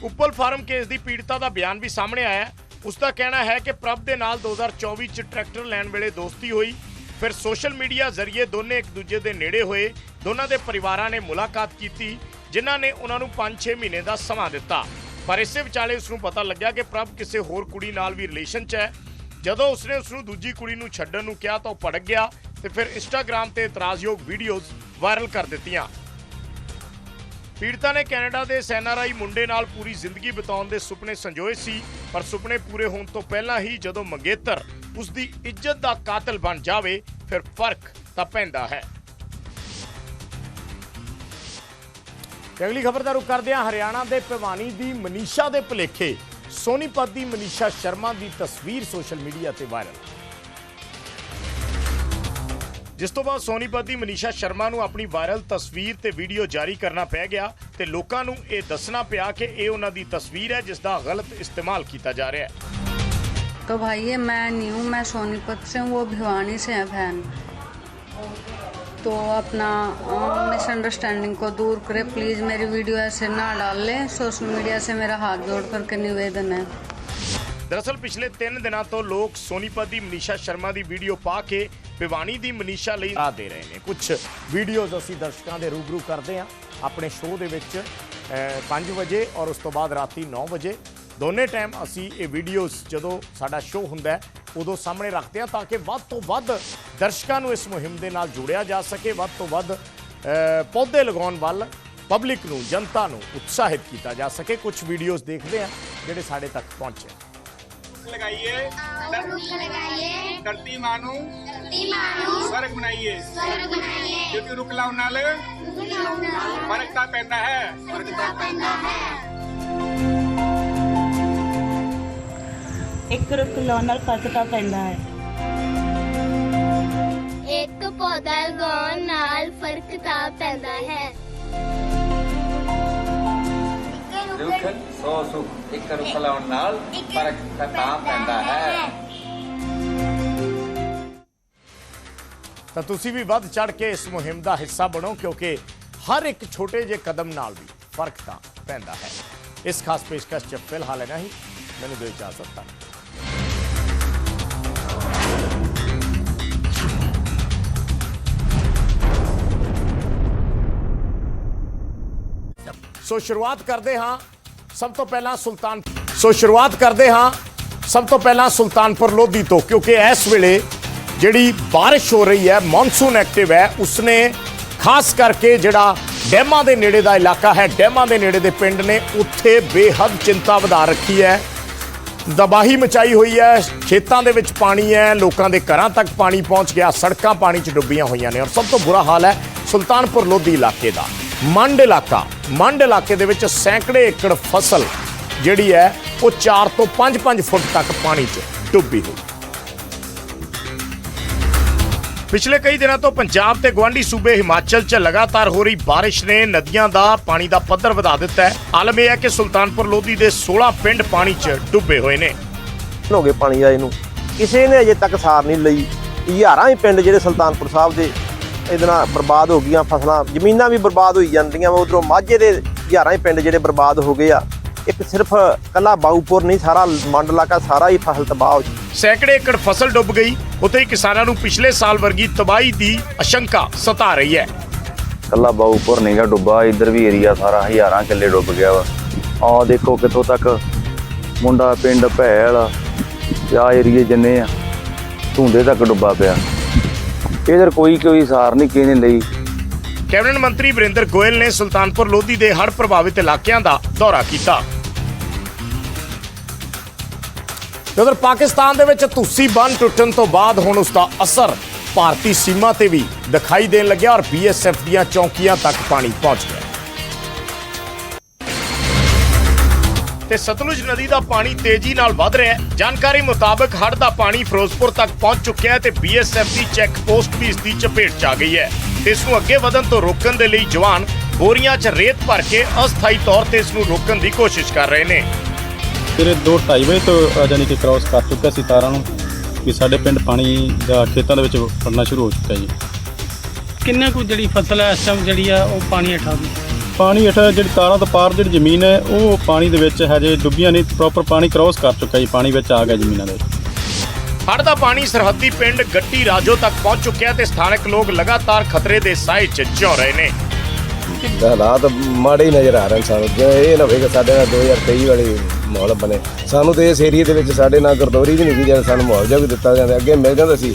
ਉੱਪਲ ਫਾਰਮ ਕੇਸ ਦੀ ਪੀੜਤਾ ਦਾ ਬਿਆਨ ਵੀ ਸਾਹਮਣੇ ਆਇਆ ਹੈ। ਉਸ ਦਾ ਕਹਿਣਾ ਹੈ ਕਿ ਪ੍ਰਭ ਦੇ ਨਾਲ 2024 ਚ ਟਰੈਕਟਰ ਲੈਣ ਵੇਲੇ ਦੋਸਤੀ ਹੋਈ। ਫਿਰ ਸੋਸ਼ਲ ਮੀਡੀਆ ਜ਼ਰੀਏ ਦੋਨੇ ਇੱਕ ਦੂਜੇ ਦੇ ਨੇੜੇ ਹੋਏ। ਦੋਨਾਂ ਦੇ ਪਰਿਵਾਰਾਂ ਨੇ ਮੁਲਾਕਾਤ ਕੀਤੀ। ਜਿਨ੍ਹਾਂ ਨੇ ਉਹਨਾਂ ਨੂੰ 5-6 ਮਹੀਨੇ ਦਾ ਸਮਾਂ ਦਿੱਤਾ। ਪਰ ਇਸੇ ਵਿਚਾਲੇ ਉਸ ਨੂੰ ਪਤਾ ਲੱਗਿਆ ਕਿ ਪ੍ਰਭ ਕਿਸੇ ਹੋਰ ਕੁੜੀ ਨਾਲ ਵੀ ਰਿਲੇਸ਼ਨ 'ਚ ਹੈ। ਜਦੋਂ ਉਸਨੇ ਉਸ ਨੂੰ ਦੂਜੀ ਕੁੜੀ ਨੂੰ ਛੱਡਣ ਨੂੰ ਕਿਹਾ ਤਾਂ ਉਹ ਭੜਕ ਗਿਆ ਤੇ ਫਿਰ ਇੰਸਟਾਗ੍ਰam ਤੇ ਇਤਰਾਜ਼ਯੋਗ ਵੀਡੀਓਜ਼ ਵਾਇਰਲ ਕਰ ਦਿੱਤੀਆਂ। ਪੀੜਤਾ ਨੇ ਕੈਨੇਡਾ ਦੇ ਸੈਨਾਰਾਈ ਮੁੰਡੇ ਨਾਲ ਪੂਰੀ ਜ਼ਿੰਦਗੀ ਬਿਤਾਉਣ ਦੇ ਸੁਪਨੇ ਸੰਜੋਏ ਸੀ, ਪਰ ਸੁਪਨੇ ਪੂਰੇ ਹੋਣ ਤੋਂ ਪਹਿਲਾਂ ਹੀ ਜਦੋਂ ਮੰਗੇਤਰ ਉਸ ਦੀ ਇੱਜ਼ਤ ਦਾ ਕਾਤਲ ਬਣ ਜਾਵੇ, ਫਿਰ ਫ਼ਰਕ ਤਾਂ ਪੈਂਦਾ ਹੈ। ਤੇ ਅਗਲੀ ਖਬਰ ਦਾ ਰੁਖ ਕਰਦੇ ਹਾਂ ਹਰਿਆਣਾ ਦੇ ਭਿਵਾਨੀ ਦੀ ਮਨੀਸ਼ਾ ਦੇ ਭੁਲੇਖੇ ਸੋਨੀਪਤ ਦੀ ਮਨੀਸ਼ਾ ਸ਼ਰਮਾ ਦੀ ਤਸਵੀਰ ਸੋਸ਼ਲ ਮੀਡੀਆ ਤੇ ਵਾਇਰਲ ਜਿਸ ਤੋਂ ਬਾਅਦ ਸੋਨੀਪਤ ਦੀ ਮਨੀਸ਼ਾ ਸ਼ਰਮਾ ਨੂੰ ਆਪਣੀ ਵਾਇਰਲ ਤਸਵੀਰ ਤੇ ਵੀਡੀਓ ਜਾਰੀ ਕਰਨਾ ਪੈ ਗਿਆ ਤੇ ਲੋਕਾਂ ਨੂੰ ਇਹ ਦੱਸਣਾ ਪਿਆ ਕਿ ਇਹ ਉਹਨਾਂ ਦੀ ਤਸਵੀਰ ਹੈ ਜਿਸ ਦਾ ਗਲਤ ਇਸਤੇਮਾਲ ਕੀਤਾ ਜਾ ਰਿਹਾ ਹੈ तो भाई ये मैं नहीं हूँ मैं सोनीपत से हूँ वो भिवानी से है बहन तो अपना मिसअंडरस्टैंडिंग को दूर करे प्लीज़ मेरी वीडियो ऐसे ना डाल ले सोशल मीडिया से मेरा हाथ जोड़ करके निवेदन है ਦਰਅਸਲ ਪਿਛਲੇ 3 ਦਿਨਾਂ ਤੋਂ ਲੋਕ ਸੋਨੀਪਤ ਦੀ ਮਨੀਸ਼ਾ ਸ਼ਰਮਾ ਦੀ ਵੀਡੀਓ ਪਾ ਕੇ ਭਿਵਾਨੀ ਦੀ ਮਨੀਸ਼ਾ ਲਈ ਆ ਦੇ ਰਹੇ ਨੇ ਕੁਝ ਵੀਡੀਓਜ਼ ਅਸੀਂ ਦਰਸ਼ਕਾਂ ਦੇ ਰੂਬਰੂ ਕਰਦੇ ਹਾਂ ਆਪਣੇ ਸ਼ੋਅ ਦੇ ਵਿੱਚ 5 ਵਜੇ ਔਰ ਉਸ ਤੋਂ ਬਾਅਦ ਰਾਤੀ 9 ਵਜੇ ਦੋਨੇ ਟਾਈਮ ਅਸੀਂ ਇਹ ਵੀਡੀਓਜ਼ ਜਦੋਂ ਸਾਡਾ ਸ਼ੋਅ ਹੁੰਦਾ ਹੈ ਉਦੋਂ ਸਾਹਮਣੇ ਰੱਖਦੇ ਹਾਂ ਤਾਂ ਕਿ ਵੱਧ ਤੋਂ ਵੱਧ ਦਰਸ਼ਕਾਂ ਨੂੰ ਇਸ ਮੁਹਿੰਮ ਦੇ ਨਾਲ ਜੋੜਿਆ ਜਾ ਸਕੇ ਵੱਧ ਤੋਂ ਵੱਧ ਪੌਦੇ ਲਗਾਉਣ ਵੱਲ ਪਬਲਿਕ ਨੂੰ ਜਨਤਾ ਨੂੰ ਉਤਸ਼ਾਹਿਤ ਕੀਤਾ ਜਾ ਸਕੇ। ਕੁਝ ਵੀਡੀਓਜ਼ ਦੇਖਦੇ ਹਾਂ ਜਿਹੜੇ ਸਾਡੇ ਤੱਕ ਪਹੁੰਚੇ। ਲਗਾਈਏ। ਰੁੱਖ ਲਗਾਈਏ। ਧਰਤੀ ਮਾਂ ਧਰਤੀ ਮਾਂ ਸਵਰਗ ਬਣਾਈਏ। ਸਵਰਗ ਬਣਾਈਏ। ਕਿਉਂਕਿ ਰੁੱਖ ਲਾਉਣ ਨਾਲ ਰੁੱਖ ਨਾਲ ਫ਼ਰਕ ਤਾਂ ਪੈਂਦਾ ਹੈ। ਫ਼ਰਕ ਤਾਂ ਪੈਂਦਾ ਹੈ। ਇੱਕ ਰੁੱਖ ਲਾਉਣ ਨਾਲ ਫ਼ਰਕ ਤਾਂ ਪੈਂਦਾ ਹੈ। ਇੱਕ ਪੌਦਾ ਲਗਾਉਣ ਨਾਲ ਫ਼ਰਕ ਤਾਂ ਪੈਂਦਾ ਹੈ। ਰੁੱਖ ਸੌ ਸੁੱਖ ਇੱਕ ਰੁੱਖ ਲਾਉਣ ਨਾਲ ਫ਼ਰਕ ਤਾਂ ਪੈਂਦਾ ਹੈ। ਤਾਂ ਤੁਸੀਂ ਵੀ ਵੱਧ ਚੜ ਕੇ ਇਸ ਮੁਹਿੰਮ ਦਾ ਹਿੱਸਾ ਬਣੋ ਕਿਉਂਕਿ ਹਰ ਇੱਕ ਛੋਟੇ ਜਿਹੇ ਕਦਮ ਨਾਲ ਵੀ ਫ਼ਰਕ ਤਾਂ ਪੈਂਦਾ ਹੈ। ਇਸ ਖਾਸ ਪੇਸ਼ਕਸ਼ 'ਚ ਫਿਲਹਾਲ ਹੀ। ਮੈਨੂੰ ਦਿਓ ਇਜਾਜ਼ਤ ਤੱਕ ਸੋ ਸ਼ੁਰੂਆਤ ਕਰਦੇ ਹਾਂ ਸਭ ਤੋਂ ਪਹਿਲਾਂ ਸੁਲਤਾਨ ਸੋ ਸ਼ੁਰੂਆਤ ਕਰਦੇ ਹਾਂ ਸਭ ਤੋਂ ਪਹਿਲਾਂ ਸੁਲਤਾਨਪੁਰ ਲੋਧੀ ਤੋਂ, ਕਿਉਂਕਿ ਇਸ ਵੇਲੇ ਜਿਹੜੀ ਬਾਰਿਸ਼ ਹੋ ਰਹੀ ਹੈ ਮੌਨਸੂਨ ਐਕਟਿਵ ਹੈ, ਉਸਨੇ ਖਾਸ ਕਰਕੇ ਜਿਹੜਾ ਡੈਮਾਂ ਦੇ ਨੇੜੇ ਦਾ ਇਲਾਕਾ ਹੈ, ਡੈਮਾਂ ਦੇ ਨੇੜੇ ਦੇ ਪਿੰਡ ਨੇ ਉੱਥੇ ਬੇਹੱਦ ਚਿੰਤਾ ਵਧਾ ਰੱਖੀ ਹੈ। ਦਬਾਹੀ ਮਚਾਈ ਹੋਈ ਹੈ, ਖੇਤਾਂ ਦੇ ਵਿੱਚ ਪਾਣੀ ਹੈ, ਲੋਕਾਂ ਦੇ ਘਰਾਂ ਤੱਕ ਪਾਣੀ ਪਹੁੰਚ ਗਿਆ, ਸੜਕਾਂ ਪਾਣੀ 'ਚ ਡੁੱਬੀਆਂ ਹੋਈਆਂ ਨੇ ਔਰ ਸਭ ਤੋਂ ਬੁਰਾ ਹਾਲ ਹੈ ਸੁਲਤਾਨਪੁਰ ਲੋਧੀ ਇਲਾਕੇ ਦਾ। ਮੰਡ ਇਲਾਕਾ, ਮੰਡ ਇਲਾਕੇ ਦੇ ਵਿੱਚ ਸੈਂਕੜੇ ਏਕੜ ਫਸਲ ਜਿਹੜੀ ਹੈ, ਉਹ 4 ਤੋਂ 5-5 ਫੁੱਟ ਤੱਕ ਪਾਣੀ 'ਚ ਡੁੱਬੀ ਹੋਈ। ਪਿਛਲੇ ਕਈ ਦਿਨਾਂ ਤੋਂ ਪੰਜਾਬ ਤੇ ਗਵਾਂਢੀ ਸੂਬੇ ਹਿਮਾਚਲ 'ਚ ਲਗਾਤਾਰ ਹੋ ਰਹੀ ਬਾਰਿਸ਼ ਨੇ ਨਦੀਆਂ ਦਾ ਪਾਣੀ ਦਾ ਪੱਧਰ ਵਧਾ ਦਿੱਤਾ ਹੈ। ਆਲਮ ਇਹ ਹੈ ਕਿ ਸੁਲਤਾਨਪੁਰ ਲੋਧੀ ਦੇ 16 ਪਿੰਡ ਪਾਣੀ 'ਚ ਡੁੱਬੇ ਹੋਏ ਨੇ। ਹੋ ਗਏ ਪਾਣੀ ਆਏ ਨੂੰ। ਕਿਸੇ ਨੇ ਅਜੇ ਤੱਕ ਸਾਰ ਨਹੀਂ ਲਈ। ਹਜ਼ਾਰਾਂ ਹੀ ਪਿੰਡ ਜਿਹੜੇ ਸੁਲਤਾਨਪੁਰ ਸਾਹਿਬ ਦੇ ਇਹਦੇ ਨਾਲ ਬਰਬਾਦ ਹੋ ਗਈਆਂ ਫਸਲਾਂ ਜ਼ਮੀਨਾਂ ਵੀ ਬਰਬਾਦ ਹੋਈ ਜਾਂਦੀਆਂ ਵਾ ਉਧਰੋਂ ਮਾਝੇ ਦੇ ਹਜ਼ਾਰਾਂ ਹੀ ਪਿੰਡ ਜਿਹੜੇ ਬਰਬਾਦ ਹੋ ਗਏ ਆ। ਇੱਕ ਸਿਰਫ ਕੱਲਾ ਬਾਊਪੁਰ ਨਹੀਂ ਸਾਰਾ ਮੰਡ ਇਲਾਕਾ ਸਾਰਾ ਹੀ ਫਸਲ ਤਬਾਹ ਹੋ ਚੁੱਕੀ। ਸੈਂਕੜੇ ਏਕੜ ਫਸਲ ਡੁੱਬ ਗਈ ਉੱਥੇ ਹੀ ਕਿਸਾਨਾਂ ਨੂੰ ਪਿਛਲੇ ਸਾਲ ਵਰਗੀ ਤਬਾਹੀ ਦੀ ਆਸ਼ੰਕਾ ਸਤਾ ਰਹੀ ਹੈ। ਕੱਲਾ ਬਾਊਪੁਰ ਨਹੀਂਗਾ ਡੁੱਬਾ ਇੱਧਰ ਵੀ ਏਰੀਆ ਸਾਰਾ ਹਜ਼ਾਰਾਂ ਕਿੱਲੇ ਡੁੱਬ ਗਿਆ ਵਾ। ਆਹ ਦੇਖੋ ਕਿੱਥੋਂ ਤੱਕ ਮੁੰਡਾ ਪਿੰਡ ਭੈਲ ਆ ਏਰੀਏ ਜਿੰਨੇ ਆ ਧੁੰਦੇ ਤੱਕ ਡੁੱਬਾ ਪਿਆ। ਇਧਰ ਕੋਈ ਕੋਈ ਸਾਰ ਨਹੀਂ, ਕਿਸੇ ਨੇ ਲਈ। ਕੈਬਨਿਟ ਮੰਤਰੀ ਵਰਿੰਦਰ ਗੋਇਲ ਨੇ ਸੁਲਤਾਨਪੁਰ ਲੋਧੀ ਦੇ ਹੜ੍ਹ ਪ੍ਰਭਾਵਿਤ ਇਲਾਕਿਆਂ ਦਾ ਦੌਰਾ ਕੀਤਾ। ਉਧਰ ਪਾਕਿਸਤਾਨ ਦੇ ਵਿੱਚ ਤੁਸੀਂ ਬੰਨ ਟੁੱਟਣ ਤੋਂ ਬਾਅਦ ਹੁਣ ਉਸ ਦਾ ਅਸਰ ਭਾਰਤੀ ਸੀਮਾ ਤੇ ਵੀ ਦਿਖਾਈ ਦੇਣ ਲੱਗਿਆ ਔਰ ਬੀਐਸਐਫ ਦੀਆਂ ਚੌਕੀਆਂ ਤੱਕ ਪਾਣੀ ਪਹੁੰਚ ਗਿਆ। ਤੇ ਸਤਲੁਜ ਨਦੀ ਦਾ ਪਾਣੀ ਤੇਜ਼ੀ ਨਾਲ ਵਧ ਰਿਹਾ ਹੈ। ਜਾਣਕਾਰੀ ਮੁਤਾਬਕ ਹੜ੍ਹ ਦਾ ਪਾਣੀ ਫਿਰੋਜ਼ਪੁਰ ਤੱਕ ਪਹੁੰਚ ਚੁੱਕਿਆ ਹੈ ਤੇ ਬੀਐਸਐਫ ਦੀ ਚੈੱਕ ਪੋਸਟ ਵੀ ਇਸ ਦੀ ਚਪੇਟ 'ਚ ਆ ਗਈ ਹੈ। ਇਸ ਨੂੰ ਅੱਗੇ ਵਧਣ ਤੋਂ ਰੋਕਣ ਦੇ ਲਈ ਜਵਾਨ ਬੋਰੀਆਂ 'ਚ ਰੇਤ ਭਰ ਕੇ ਅਸਥਾਈ ਤੌਰ ਤੇ ਇਸ ਨੂੰ ਰੋਕਣ ਦੀ ਕੋਸ਼ਿਸ਼ ਕਰ ਰਹੇ ਨੇ। ਫਿਰ 2:30 ਵਜੇ ਤੋਂ ਯਾਨੀ ਕਿ ਕ੍ਰਾਸ ਕਰ ਚੁੱਕਿਆ ਸੀ ਤਾਰਾਂ ਨੂੰ ਕਿ ਸਾਡੇ ਪਿੰਡ ਪਾਣੀ ਦਾ ਖੇਤਾਂ ਦੇ ਵਿੱਚ ਵੜਨਾ ਸ਼ੁਰੂ ਹੋ ਚੁੱਕਾ ਜੀ। ਕਿੰਨੇ ਕੁ ਜਿਹੜੀ ਫਸਲ ਹੈ ਇਸ ਟਾਈਮ ਜਿਹੜੀ ਆ ਉਹ ਪਾਣੀ ਹੇਠਾਂ ਦੀ? ਪਾਣੀ ਹੇਠਾਂ ਜਿਹੜੀ ਤਾਰਾਂ ਤੋਂ ਪਾਰ ਜਿਹੜੀ ਜ਼ਮੀਨ ਹੈ ਉਹ ਪਾਣੀ ਦੇ ਵਿੱਚ ਹਜੇ ਡੁੱਬੀਆਂ ਨਹੀਂ ਪ੍ਰੋਪਰ ਪਾਣੀ ਕ੍ਰਾਸ ਕਰ ਚੁੱਕਾ ਜੀ ਪਾਣੀ ਵਿੱਚ ਆ ਗਿਆ ਜ਼ਮੀਨਾਂ ਦੇ ਵਿੱਚ। ਹੜ੍ਹ ਦਾ ਪਾਣੀ ਸਰਹੱਦੀ ਪਿੰਡ ਗੱਟੀ ਰਾਜੋ ਤੱਕ ਪਹੁੰਚ ਚੁੱਕਿਆ ਤੇ ਸਥਾਨਕ ਲੋਕ ਲਗਾਤਾਰ ਖਤਰੇ ਦੇ ਸਾਏ 'ਚ ਜਿਉ ਰਹੇ ਨੇ। ਹਾਲਾਤ ਮਾੜੇ ਹੀ ਨਜ਼ਰ ਆ ਰਹੇ ਨੇ ਸਾਨੂੰ। ਜੇ ਇਹ ਨਾ ਹੋਵੇ ਕਿ ਸਾਡੇ ਨਾਲ 2023 ਵਾਲੀ ਮਾਹੌਲ ਬਣੇ। ਸਾਨੂੰ ਤੇ ਇਸ ਏਰੀਏ ਦੇ ਵਿੱਚ ਸਾਡੇ ਨਾਲ ਗਰਦੌਰੀ ਵੀ ਨਹੀਂ ਸੀ ਜਦ ਸਾਨੂੰ ਮੁਆਵਜ਼ਾ ਵੀ ਦਿੱਤਾ ਜਾਂਦਾ ਅੱਗੇ ਮਿਲ ਜਾਂਦਾ ਸੀ।